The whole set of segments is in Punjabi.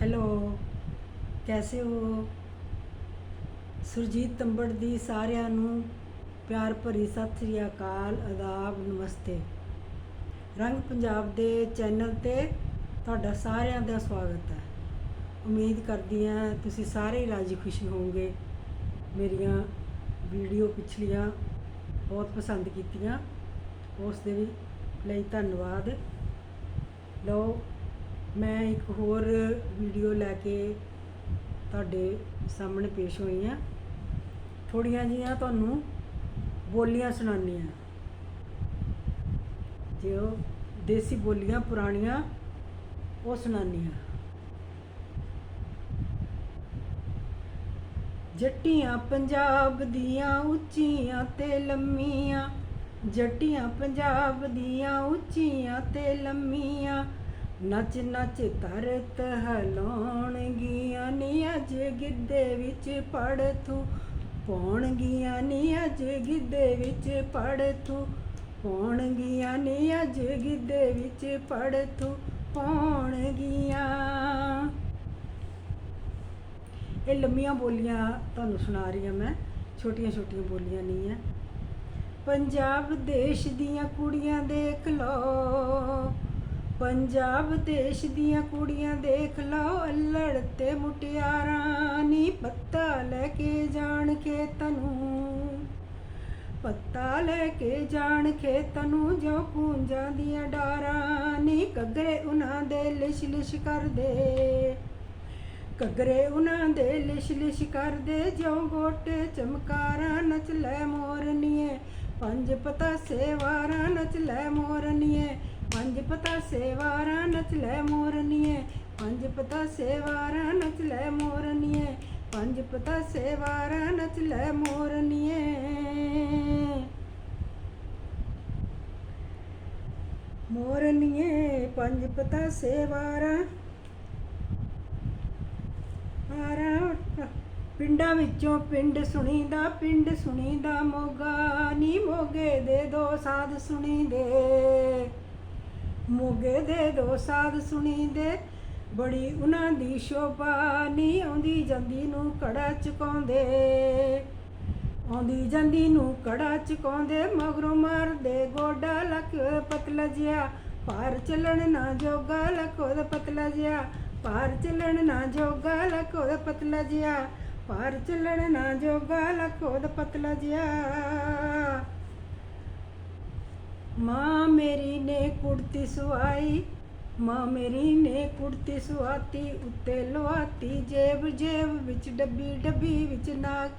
ਹੈਲੋ, ਕੈਸੇ ਹੋ? ਸੁਰਜੀਤ ਤੰਬੜ ਦੀ ਸਾਰਿਆਂ ਨੂੰ ਪਿਆਰ ਭਰੀ ਸਤਿ ਸ੍ਰੀ ਅਕਾਲ, ਆਦਾਬ, ਨਮਸਤੇ। ਰੰਗ ਪੰਜਾਬ ਦੇ ਚੈਨਲ ਤੇ ਤੁਹਾਡਾ ਸਾਰਿਆਂ ਦਾ ਸਵਾਗਤ ਹੈ। ਉਮੀਦ ਕਰਦੀ ਹਾਂ ਤੁਸੀਂ ਸਾਰੇ ਹੀ ਰਾਜੀ ਖੁਸ਼ੀ ਹੋਵੋਗੇ। ਮੇਰੀਆਂ ਵੀਡੀਓ ਪਿਛਲੀਆਂ ਬਹੁਤ ਪਸੰਦ ਕੀਤੀਆਂ। ਉਸ ਦੇ ਵੀ ਲਈ ਧੰਨਵਾਦ। ਲਓ ਮੈਂ ਇੱਕ ਹੋਰ ਵੀਡੀਓ ਲੈ ਕੇ ਤੁਹਾਡੇ ਸਾਹਮਣੇ ਪੇਸ਼ ਹੋਈ ਹਾਂ। ਥੋੜੀਆਂ ਜੀਆਂ ਤੁਹਾਨੂੰ ਬੋਲੀਆਂ ਸੁਣਾਉਂਦੀ ਹਾਂ। ਜੋ ਦੇਸੀ ਬੋਲੀਆਂ ਪੁਰਾਣੀਆਂ, ਉਹ ਸੁਣਾਉਂਦੀ ਹਾਂ। ਜੱਟੀਆਂ ਪੰਜਾਬ ਦੀਆਂ ਉੱਚੀਆਂ ਤੇ ਲੰਮੀਆਂ, ਜੱਟੀਆਂ ਪੰਜਾਬ ਦੀਆਂ ਉੱਚੀਆਂ ਤੇ ਲੰਮੀਆਂ ਨੱਚ ਨੱਚ ਧਰਤ ਹਲਾਉਣਗੀਆਂ ਨੀ ਅੱਜ ਗਿੱਧੇ ਵਿੱਚ ਪੜ ਤੂੰ ਪਾਉਣਗੀਆਂ ਨੀ ਅੱਜ ਗਿੱਧੇ ਵਿੱਚ ਪੜ ਤੂੰ ਪਾਉਣਗੀਆਂ ਨੀ ਅੱਜ ਗਿੱਧੇ ਵਿੱਚ ਪੜ ਤੂੰ ਪਾਉਣਗੀਆਂ। ਇਹ ਲੰਮੀਆਂ ਬੋਲੀਆਂ ਤੁਹਾਨੂੰ ਸੁਣਾ ਰਹੀ ਹਾਂ ਮੈਂ, ਛੋਟੀਆਂ ਛੋਟੀਆਂ ਬੋਲੀਆਂ ਨਹੀਂ ਹੈ। ਪੰਜਾਬ ਦੇਸ਼ ਦੀਆਂ ਕੁੜੀਆਂ ਦੇਖ ਲਓ। ਪੰਜਾਬ ਦੇਸ਼ ਦੀਆਂ ਕੁੜੀਆਂ ਦੇਖ ਲਓ ਅਲੜ ਤੇ ਮੁਟਿਆਰਾਂ ਨੀ ਪੱਤਾ ਲੈ ਕੇ ਜਾਣ ਖੇਤਾਂ ਨੂੰ। ਪੱਤਾ ਲੈ ਕੇ ਜਾਣ ਖੇਤਾਂ ਨੂੰ ਜੋ ਪੂੰਜਾਂ ਦੀਆਂ ਡਾਰਾਂ ਨੀ ਕਗਰੇ ਉਹਨਾਂ ਦੇ ਲਿਸ਼ ਲਿਸ਼ ਕਰਦੇ। ਕਗਰੇ ਉਹਨਾਂ ਦੇ ਲਿਸ਼ ਲਿਸ਼ ਕਰਦੇ ਜੋ ਗੋਟੇ ਚਮਕਾਰਾਂ ਨਚ ਲੈ ਮੋਰਨੀਏ, ਪੰਜ ਪਤਾ ਸੇਵਾਰਾਂ ਨਚ ਲੈ ਮੋਰਨੀਏ। ਪੰਜ ਪਤਾ ਸੇਵਾਰਾਂ ਨੱਚ ਲੈ ਮੋਰਨੀਏ, ਪੰਜ ਪਤਾ ਸੇਵਾਰਾਂ ਨੱਚ ਲੈ ਮੋਰਨੀਏ, ਪੰਜ ਪਤਾ ਸੇਵਾਰਾਂ ਨੱਚ ਲੈ ਮੋਰਨੀਏ। ਮੋਰਨੀਏ, ਪੰਜ ਪਤਾ ਸੇਵਾਰਾਂ ਆਰਾ ਪਿੰਡਾਂ ਵਿੱਚੋਂ ਪਿੰਡ ਸੁਣੀਦਾ ਪਿੰਡ ਸੁਣੀਦਾ ਮੋਗਾ, ਨੀ ਮੋਗੇ ਦੇ ਦੋ ਸਾਧ ਸੁਣੀਦੇ। ਮੋਗੇ ਦੇ ਦੋ ਸਾਧ ਸੁਣੀਦੇ। ਬੜੀ ਉਹਨਾਂ ਦੀ ਸ਼ੋਭਾ ਨੀ ਆਉਂਦੀ, ਜਾਂਦੀ ਨੂੰ ਕੜਾ ਚੁਕਾਉਂਦੇ। ਆਉਂਦੀ ਜਾਂਦੀ ਨੂੰ ਕੜਾ ਚੁਕਾਉਂਦੇ, ਮਗਰੋਂ ਮਾਰਦੇ ਗੋਡਾ ਲੱਕ ਪਤਲਾ ਜਿਹਾ। ਪਾਰ ਚੱਲਣ ਨਾ ਜੋਗਾ ਲੱਕ ਉਹਦਾ ਪਤਲਾ ਜਿਆ ਪਾਰ ਚੱਲਣ ਨਾ ਜੋਗਾ ਲੱਕ ਉਹਦਾ ਪਤਲਾ ਜਿਹਾ। ਪਾਰ ਚੱਲਣ ਨਾ ਜੋਗਾ ਲੱਕ ਉਹਦਾ ਪਤਲਾ ਜਿਹਾ। ਮਾਂ ਮੇਰੀ ਨੇ ਕੁੜਤੀ ਸਵਾਈ, ਮਾਂ ਮੇਰੀ ਨੇ ਕੁੜਤੀ ਸੁਆਤੀ ਉੱਤੇ ਲਵਾਤੀ ਜੇਬ ਜੇਬ ਵਿੱਚ ਡੱਬੀ ਡੱਬੀ ਵਿੱਚ ਨਾਗ।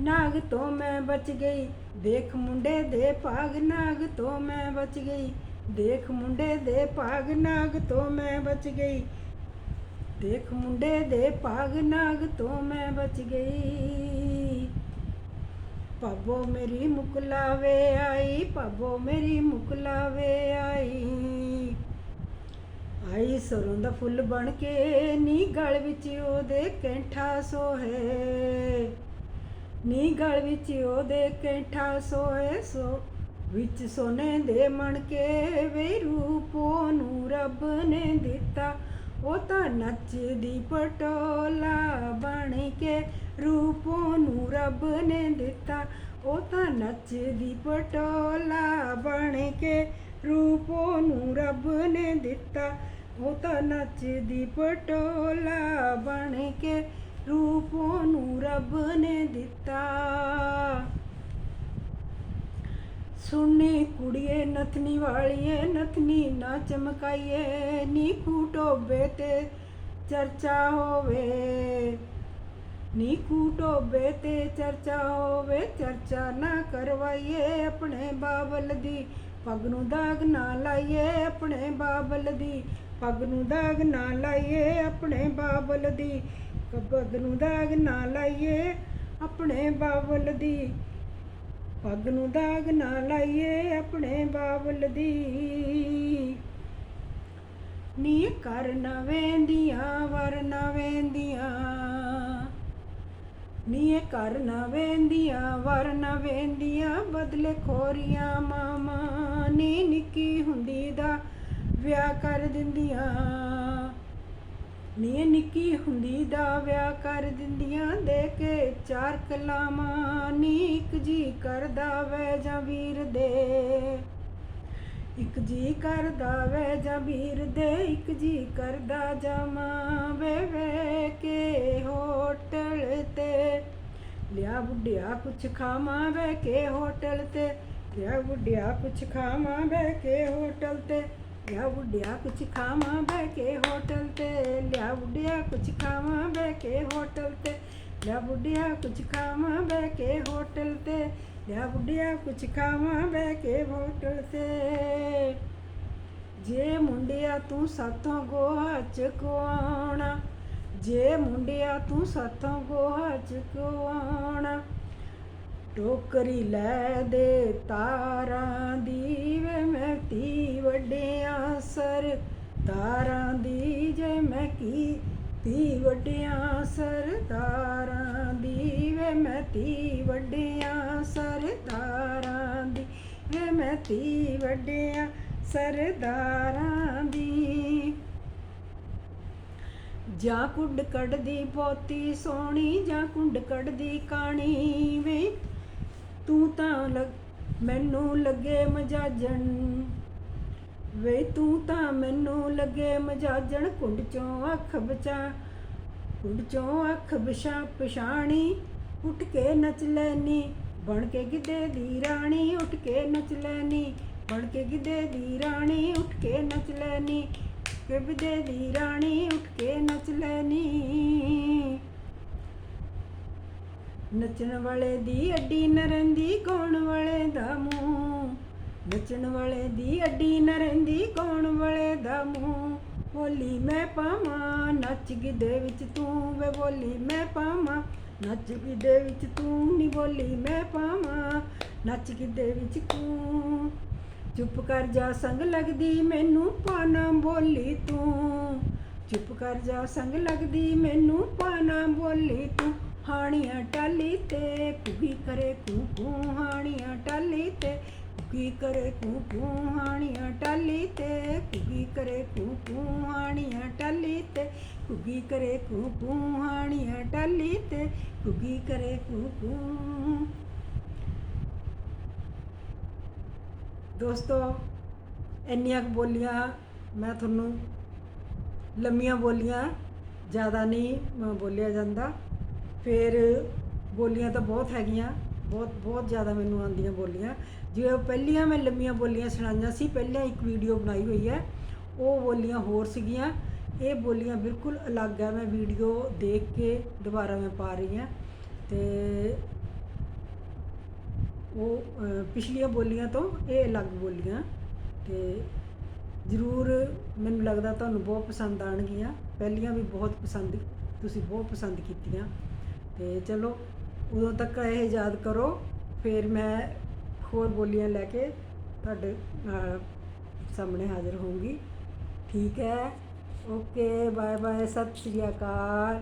ਨਾਗ ਤੋਂ ਮੈਂ ਬਚ ਗਈ, ਦੇਖ ਮੁੰਡੇ ਦੇ ਭਾਗ, ਨਾਗ ਤੋਂ ਮੈਂ ਬਚ ਗਈ, ਦੇਖ ਮੁੰਡੇ ਦੇ ਭਾਗ, ਨਾਗ ਤੋਂ ਮੈਂ ਬਚ ਗਈ। ਦੇਖ ਮੁੰਡੇ ਦੇ ਭਾਗ, ਨਾਗ ਤੋਂ ਮੈਂ ਬਚ ਗਈ। ਪਾਬੋ ਮੇਰੀ ਮੁਕਲਾਵੇ ਆਈ ਪਾਬੋ ਮੇਰੀ ਮੁਕਲਾਵੇ ਆਈ। ਆਈ ਸਰੋਂ ਦਾ ਫੁੱਲ ਬਣ ਕੇ ਨੀ ਗਲ ਵਿੱਚ ਉਹਦੇ ਕੈਂਠਾ ਸੋਹੇ। ਨੀ ਗਲ ਵਿੱਚ ਉਹਦੇ ਕੈਂਠਾ ਸੋਹੇ, ਸੋ ਵਿੱਚ ਸੋਨੇ ਦੇ ਮਣ ਕੇ ਵੇ ਰੂਪੋ ਨੂੰ ਰੱਬ ਨੇ ਦਿੱਤਾ। ਉਹ ਤਾਂ ਨੱਚਦੀ ਪਟੋਲਾ ਬਣ ਕੇ ਰੂਪੋ ਨੂੰ ਰੱਬ ਨੇ ਦਿੱਤਾ। ਉਹ ਤਾਂ ਨੱਚਦੀ ਪਟੋਲਾ ਬਣ ਕੇ ਰੂਪੋ ਨੂੰ ਰੱਬ ਨੇ ਦਿੱਤਾ। ਉਹ ਤਾਂ ਨੱਚਦੀ ਪਟੋਲਾ ਬਣ ਕੇ ਰੂਪੋ ਨੂੰ ਰੱਬ ਨੇ ਦਿੱਤਾ ਸੁਣੀ ਕੁੜੀਏ, ਨਥਨੀ ਵਾਲੀਏ, ਨਥਨੀ ਨਾ ਚਮਕਾਈਏ, ਨੀ ਟੋਬੇ ਤੇ ਚਰਚਾ ਹੋਵੇ। ਨੀ ਟੋਬੇ ਤੇ ਚਰਚਾ ਹੋਵੇ, ਚਰਚਾ ਨਾ ਕਰਵਾਈਏ ਆਪਣੇ ਬਾਬਲ ਦੀ। ਪੱਗ ਨੂੰ ਦਾਗ ਨਾ ਲਾਈਏ ਆਪਣੇ ਬਾਬਲ ਦੀ। ਪੱਗ ਨੂੰ ਦਾਗ ਨਾ ਲਾਈਏ ਆਪਣੇ ਬਾਬਲ ਦੀ। ਪੱਗ ਨੂੰ ਦਾਗ ਨਾ ਲਾਈਏ ਆਪਣੇ ਬਾਬਲ ਦੀ। ਪੱਗ ਨੂੰ ਦਾਗ ਨਾ ਲਾਈਏ ਆਪਣੇ ਬਾਬਲ ਦੀ। ਨੀ ਕਰ ਨਾ ਵੇਂਦੀਆਂ, ਵਰ ਨਾ ਵੇਂਦੀਆਂ। ਨੀ ਕਰ ਨਾ ਵੇਂਦੀਆਂ, ਵਰ ਨਾ ਵੇਂਦੀਆਂ, ਬਦਲੇ ਖੋਰੀਆਂ ਮਾਮਾ ਨੀ ਨਿੱਕੀ ਹੁੰਦੀ ਦਾ ਵਿਆਹ ਕਰ ਦਿੰਦੀਆਂ। ਨੀ ਨਿੱਕੀ ਹੁੰਦੀ ਦਾ ਵਿਆਹ ਕਰ ਦਿੰਦੀਆਂ, ਦੇ ਕੇ ਚਾਰ ਕਲਾਮਾਂ, ਨੀ ਇੱਕ ਜੀ ਕਰਦਾ ਵੈ ਜਾਂ ਵੀਰ ਦੇ। ਇੱਕ ਜੀ ਕਰਦਾ ਵੈ ਜਾਂ ਵੀਰ ਦੇ, ਇੱਕ ਜੀ ਕਰਦਾ ਜਾਵਾਂ ਵੇ ਵੇ ਕੇ ਹੋਟਲ ਤੇ। ਲਿਆ ਬੁੱਢਿਆ ਕੁਛ ਖਾਵਾਂ ਬਹਿ ਕੇ ਹੋਟਲ ਤੇ, ਲਿਆ ਬੁੱਢਿਆ ਕੁਛ ਖਾਵਾਂ ਬਹਿ ਕੇ ਹੋਟਲ ਤੇ। ਲਿਆ ਬੁੱਢਿਆ ਕੁਛ ਖਾਵਾਂ ਬਹਿ ਕੇ ਹੋਟਲ ਤੇ, ਲਿਆ ਬੁੱਢਿਆ ਕੁਛ ਖਾਵਾਂ ਬਹਿ ਕੇ ਹੋਟਲ ਤੇ, ਲਿਆ ਬੁੱਢਿਆ ਕੁਛ ਖਾਵਾਂ ਬਹਿ ਕੇ ਹੋਟਲ ਤੇ, ਲਿਆ ਬੁੱਢਿਆ ਕੁਛ ਖਾਵਾਂ ਬਹਿ ਕੇ ਹੋਟਲ ਤੇ। ਜੇ ਮੁੰਡਿਆ ਤੂੰ ਸਾਥੋਂ ਗੋਹਾ ਚੁਕਵਾਉਣਾ, ਜੇ ਮੁੰਡਿਆ ਤੂੰ ਸਾਥੋਂ ਗੋਹਾ ਚੁਕਵਾਉਣਾ, ਟੋਕਰੀ ਲੈ ਦੇ ਤਾਰਾਂ ਦੀ ਵੇ ਸਰ ਤਾਰਾਂ ਦੀ ਜੇ ਮੈਂ ਕੀ? ਤੀ ਵੱਡਿਆਂ ਸਰਦਾਰਾਂ ਦੀ ਵੇ ਮੈਂ ਤੀ ਵੱਡਿਆਂ ਸਰਦਾਰਾਂ ਦੀ ਵੇ ਮੈਂ ਤੀ ਵੱਡਿਆਂ ਸਰਦਾਰਾਂ ਦੀ। ਜਾਂ ਕੁੰਡ ਕੱਢਦੀ ਬਹੁਤੀ ਸੋਹਣੀ, ਜਾਂ ਕੁੰਡ ਕੱਢਦੀ ਕਾਣੀ ਵੇ। ਤੂੰ ਤਾਂ ਲੱਗ ਮੈਨੂੰ ਲੱਗੇ ਮਜਾਜਣ। ਵੇ ਤੂੰ ਤਾਂ ਮੈਨੂੰ ਲੱਗੇ ਮਜਾਜਣ ਕੁੰਡ ਚੋਂ ਅੱਖ ਬਚਾ। ਕੁੰਡ ਚੋਂ ਅੱਖ ਬਿਸ਼ਾ ਪਛਾਣੀ, ਉੱਠ ਕੇ ਨੱਚ ਲੈਨੀ, ਬਣ ਕੇ ਗਿੱਧੇ ਦੀ ਰਾਣੀ, ਉੱਠ ਕੇ ਨੱਚ ਲੈਨੀ, ਬਣ ਕੇ ਗਿੱਧੇ ਦੀ ਰਾਣੀ, ਉੱਠ ਕੇ ਨੱਚ ਲੈਨੀ ਕਿ ਗਿੱਧੇ ਦੀ ਰਾਣੀ, ਉੱਠ ਕੇ ਨੱਚ ਲੈਨੀ। ਨੱਚਣ ਵਾਲੇ ਦੀ ਅੱਡੀ ਨਰੰਦੀ, ਗਾਉਣ ਵਾਲੇ ਦਾ ਮੂੰਹ। ਨੱਚਣ ਵਾਲੇ ਦੀ ਅੱਡੀ ਨਰੰਦੀ ਗਾਉਣ ਵਾਲੇ ਦਾ ਮੂੰਹ। ਬੋਲੀ ਮੈਂ ਪਾਵਾਂ, ਨੱਚ ਗਿੱਧੇ ਵਿੱਚ ਤੂੰ ਵੇ ਬੋਲੀ ਮੈਂ ਪਾਵਾਂ। ਨੱਚ ਗਿੱਧੇ ਵਿੱਚ ਤੂੰ ਨੀ ਬੋਲੀ ਮੈਂ ਪਾਵਾਂ, ਨੱਚ ਗਿੱਧੇ ਵਿੱਚ ਤੂੰ। ਚੁੱਪ ਕਰ ਜਾ ਸੰਗ ਲੱਗਦੀ, ਮੈਨੂੰ ਪਾਣਾ ਬੋਲੀ ਤੂੰ। ਚੁੱਪ ਕਰ ਜਾ ਸੰਗ ਲੱਗਦੀ, ਮੈਨੂੰ ਪਾਣਾ ਬੋਲੀ ਤੂੰ। ਹਾਣੀਆਂ ਟਾਲੀ ਤੇ ਕੁਹੀ ਕਰੇ ਕੂ ਕੂ ਹਾਣੀਆਂ ਟਾਲੀ ਤੇ। ਕੁਗੀ ਕਰੇ ਕੂ ਕੂ ਹਾਣੀਆਂ ਟਾਲੀ ਤੇ? ਕੁਗੀ ਕਰੇ ਕੂ ਕੂ ਹਾਣੀਆਂ ਟਾਲੀ ਤੇ? ਕੁਗੀ ਕਰੇ ਕੂ ਕੂ ਹਾਣੀਆਂ ਟਾਲੀ ਤੇ? ਕੁਗੀ ਕਰੇ ਕੂ ਕੂ? ਦੋਸਤੋ, ਇੰਨੀਆਂ ਕੁ ਬੋਲੀਆਂ ਮੈਂ ਤੁਹਾਨੂੰ, ਲੰਮੀਆਂ ਬੋਲੀਆਂ, ਜ਼ਿਆਦਾ ਨਹੀਂ ਬੋਲਿਆ ਜਾਂਦਾ। ਫਿਰ ਬੋਲੀਆਂ ਤਾਂ ਬਹੁਤ ਹੈਗੀਆਂ। ਬਹੁਤ ਬਹੁਤ ਜ਼ਿਆਦਾ ਮੈਨੂੰ ਆਉਂਦੀਆਂ ਬੋਲੀਆਂ। ਜਿਵੇਂ ਪਹਿਲੀਆਂ ਮੈਂ ਲੰਮੀਆਂ ਬੋਲੀਆਂ ਸੁਣਾਈਆਂ ਸੀ, ਪਹਿਲਾਂ ਇੱਕ ਵੀਡੀਓ ਬਣਾਈ ਹੋਈ ਹੈ। ਉਹ ਬੋਲੀਆਂ ਹੋਰ ਸੀਗੀਆਂ। ਇਹ ਬੋਲੀਆਂ ਬਿਲਕੁਲ ਅਲੱਗ ਹੈ ਮੈਂ ਵੀਡੀਓ ਦੇਖ ਕੇ ਦੁਬਾਰਾ ਮੈਂ ਪਾ ਰਹੀ ਹਾਂ। ਤੇ ਉਹ ਪਿਛਲੀਆਂ ਬੋਲੀਆਂ ਤੋਂ ਇਹ ਅਲੱਗ ਬੋਲੀਆਂ। ਤੇ ਜ਼ਰੂਰ ਮੈਨੂੰ ਲੱਗਦਾ ਤੁਹਾਨੂੰ ਬਹੁਤ ਪਸੰਦ ਆਣਗੀਆਂ ਪਹਿਲੀਆਂ ਵੀ ਬਹੁਤ ਪਸੰਦ, ਤੁਸੀਂ ਬਹੁਤ ਪਸੰਦ ਕੀਤੀਆਂ। ਤੇ ਚਲੋ ਉਦੋਂ ਤੱਕ ਇਹ ਯਾਦ ਕਰੋ ਫਿਰ ਮੈਂ ਹੋਰ ਬੋਲੀਆਂ ਲੈ ਕੇ ਤੁਹਾਡੇ ਅ, ਸਾਹਮਣੇ ਹਾਜ਼ਰ ਹੋਊਂਗੀ ਠੀਕ ਹੈ ਓਕੇ ਬਾਏ ਬਾਏ ਸਤਿ ਸ਼੍ਰੀ ਅਕਾਲ